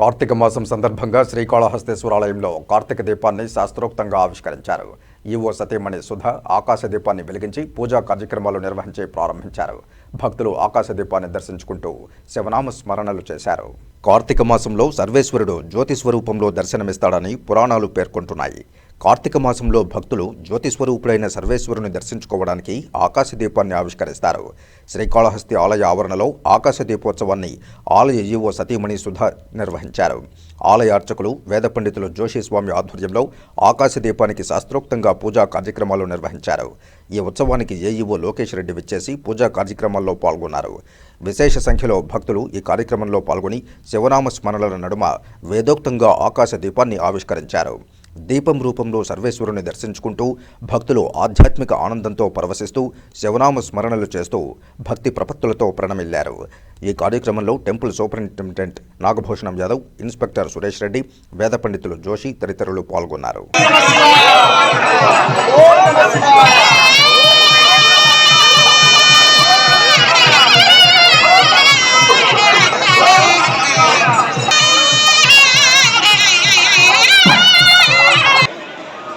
కార్తీక మాసం సందర్భంగా శ్రీకాళహస్తేశ్వరాలయంలో కార్తీక దీపాన్ని శాస్త్రోక్తంగా ఆవిష్కరించారు. ఈవో సతీమణి సుధ ఆకాశ దీపాన్ని వెలిగించి పూజా కార్యక్రమాలు నిర్వహించి ప్రారంభించారు. భక్తులు ఆకాశ దీపాన్ని దర్శించుకుంటూ శివనామ స్మరణలు చేశారు. కార్తీక మాసంలో సర్వేశ్వరుడు జ్యోతి స్వరూపంలో దర్శనమిస్తాడని పురాణాలు పేర్కొంటున్నాయి. కార్తీక మాసంలో భక్తులు జ్యోతిస్వరూపుడైన సర్వేశ్వరుని దర్శించుకోవడానికి ఆకాశ దీపాన్ని ఆవిష్కరిస్తారు. శ్రీకాళహస్తి ఆలయ ఆవరణలో ఆకాశ దీపోత్సవాన్ని ఆలయ ఈవో సతీమణి సుధ నిర్వహించారు. ఆలయ అర్చకులు వేద పండితులు జోషి స్వామి ఆధ్వర్యంలో ఆకాశ దీపానికి శాస్త్రోక్తంగా పూజా కార్యక్రమాలు నిర్వహించారు. ఈ ఉత్సవానికి ఏఈఓ లోకేష్ రెడ్డి విచ్చేసి పూజా కార్యక్రమాల్లో పాల్గొన్నారు. విశేష సంఖ్యలో భక్తులు ఈ కార్యక్రమంలో పాల్గొని శివనామ స్మరణల నడుమ వేదోక్తంగా ఆకాశ దీపాన్ని ఆవిష్కరించారు. దీపం రూపంలో సర్వేశ్వరుని దర్శించుకుంటూ భక్తులు ఆధ్యాత్మిక ఆనందంతో పరవశిస్తూ శివనామ స్మరణలు చేస్తూ భక్తి ప్రపత్తులతో ప్రణమిల్లారు. ఈ కార్యక్రమంలో temple superintendent Nagabhushanam Yadav inspector Suresh Reddy వేద పండితులు జోషి తదితరులు పాల్గొన్నారు.